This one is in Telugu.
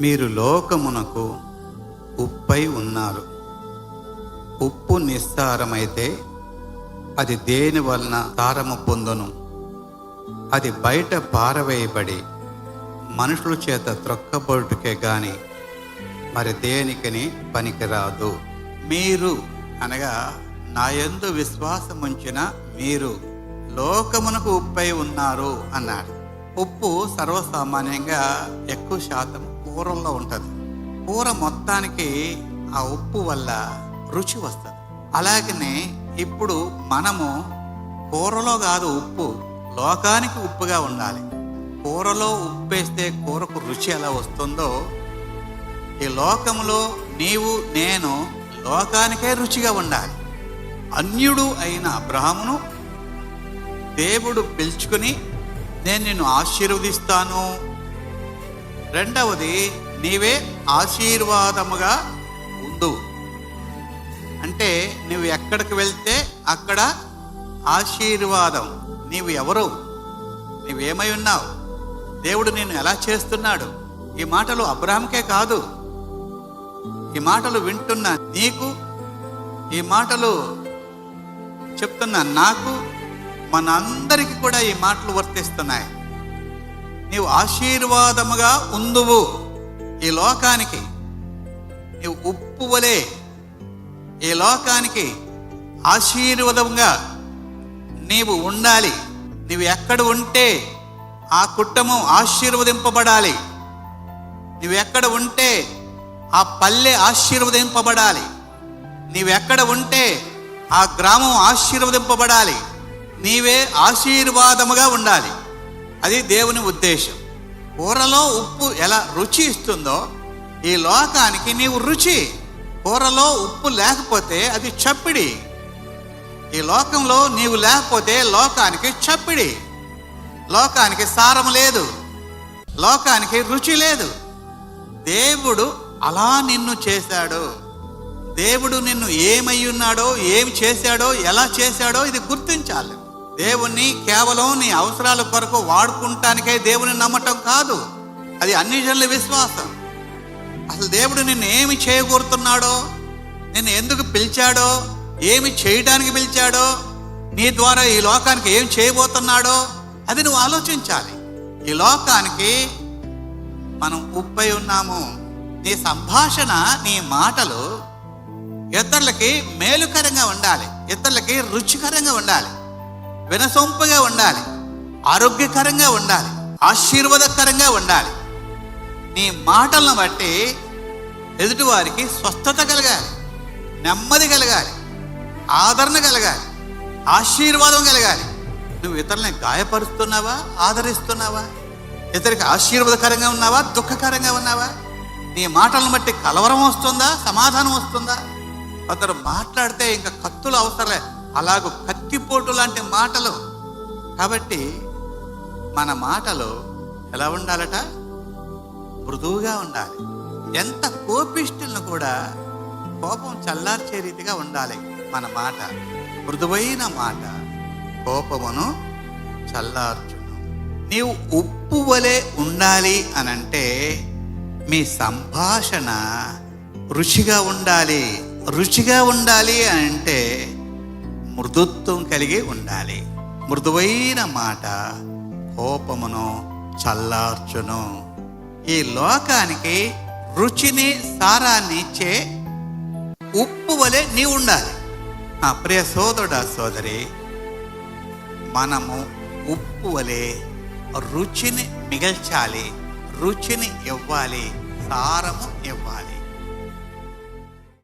మీరు లోకమునకు ఉప్పై ఉన్నారు. ఉప్పు నిస్సారమైతే అది దేని వలన సారము పొందును? అది బయట పారవేయబడి మనుషుల చేత త్రొక్కబడుటకే గాని మరి దేనికని పనికిరాదు. మీరు అనగా నా విశ్వాసం విశ్వాసముంచిన మీరు లోకమునకు ఉప్పై ఉన్నారు అన్నాడు ఉప్పు సర్వసామాన్యంగా ఎక్కువ శాతం కూరల్లో ఉంటుంది. కూర మొత్తానికి ఆ ఉప్పు వల్ల రుచి వస్తుంది. అలాగనే ఇప్పుడు మనము కూరలో కాదు ఉప్పు లోకానికి ఉప్పుగా ఉండాలి. కూరలో ఉప్పేస్తే కూరకు రుచి ఎలా వస్తుందో ఈ లోకంలో నీవు నేను లోకానికే రుచిగా ఉండాలి. అన్యుడు అయిన అబ్రహామును దేవుడు పిలుచుకుని నేను నిన్ను ఆశీర్వదిస్తాను రెండవది నీవే ఆశీర్వాదముగా ఉండు. అంటే నువ్వు ఎక్కడికి వెళ్తే అక్కడ ఆశీర్వాదం. నీవు ఎవరు? నీవేమై ఉన్నావు? దేవుడు నిన్ను ఎలా చేస్తున్నాడు? ఈ మాటలు అబ్రాహంకే కాదు. ఈ మాటలు వింటున్న నీకు ఈ మాటలు చెప్తున్న నాకు మనందరికీ కూడా ఈ మాటలు వర్తిస్తున్నాయి. నీవు ఆశీర్వాదముగా ఉందువు ఈ లోకానికి. నీవు ఉప్పు వలె ఈ లోకానికి ఆశీర్వాదంగా నీవు ఉండాలి. నీవు ఎక్కడ ఉంటే ఆ కుటుంబం ఆశీర్వదింపబడాలి. నీవు ఎక్కడ ఉంటే ఆ పల్లె ఆశీర్వదింపబడాలి. నీవెక్కడ ఉంటే ఆ గ్రామం ఆశీర్వదింపబడాలి. నీవే ఆశీర్వాదముగా ఉండాలి. అది దేవుని ఉద్దేశం. కూరలో ఉప్పు ఎలా రుచి ఇస్తుందో ఈ లోకానికి నీవు రుచి. కూరలో ఉప్పు లేకపోతే అది చప్పిడి. ఈ లోకంలో నీవు లేకపోతే లోకానికి చప్పిడి. లోకానికి సారం లేదు. లోకానికి రుచి లేదు. దేవుడు అలా నిన్ను చేశాడు. దేవుడు నిన్ను ఏమై ఉన్నాడో ఏమి చేశాడో ఎలా చేశాడో ఇది గుర్తించాలి. దేవుణ్ణి కేవలం నీ అవసరాల కొరకు వాడుకుంటానికే దేవుని నమ్మటం కాదు. అది అన్ని జనుల విశ్వాసం. అసలు దేవుడు నిన్ను ఏమి చేయకూరుతున్నాడో నిన్ను ఎందుకు పిలిచాడో ఏమి చేయడానికి పిలిచాడో నీ ద్వారా ఈ లోకానికి ఏం చేయబోతున్నాడో అది నువ్వు ఆలోచించాలి. ఈ లోకానికి మనం ఉప్పై ఉన్నాము. నీ సంభాషణ నీ మాటలు ఇతరులకి మేలుకరంగా ఉండాలి. ఇతరులకి రుచికరంగా ఉండాలి. వినసొంపుగా ఉండాలి. ఆరోగ్యకరంగా ఉండాలి. ఆశీర్వాదకరంగా ఉండాలి. నీ మాటలను బట్టి ఎదుటివారికి స్వస్థత కలగాలి. నెమ్మది కలగాలి. ఆదరణ కలగాలి. ఆశీర్వాదం కలగాలి. నువ్వు ఇతరులని గాయపరుస్తున్నావా? ఆదరిస్తున్నావా? ఇతరికి ఆశీర్వాదకరంగా ఉన్నావా? దుఃఖకరంగా ఉన్నావా? నీ మాటలను బట్టి కలవరం వస్తుందా? సమాధానం వస్తుందా? అతను మాట్లాడితే ఇంకా కత్తులు అవసరలే అలాగూ ఉత్తిపోటు లాంటి మాటలు. కాబట్టి మన మాటలు ఎలా ఉండాలట? మృదువుగా ఉండాలి. ఎంత కోపిష్టులను కూడా కోపం చల్లార్చే రీతిగా ఉండాలి మన మాట. మృదువైన మాట కోపమును చల్లార్చును. నీవు ఉప్పు వలె ఉండాలి అనంటే మీ సంభాషణ రుచిగా ఉండాలి. రుచిగా ఉండాలి అంటే మృదుత్వం కలిగి ఉండాలి. మృదువైన మాట కోపమును చల్లార్చును. ఈ లోకానికి రుచిని సారాన్ని ఇచ్చే ఉప్పు వలె నీ ఉండాలి. ఆ ప్రియ సోదరుడ సోదరి మనము ఉప్పు వలె రుచిని మిగల్చాలి. రుచిని ఇవ్వాలి సారము ఇవ్వాలి.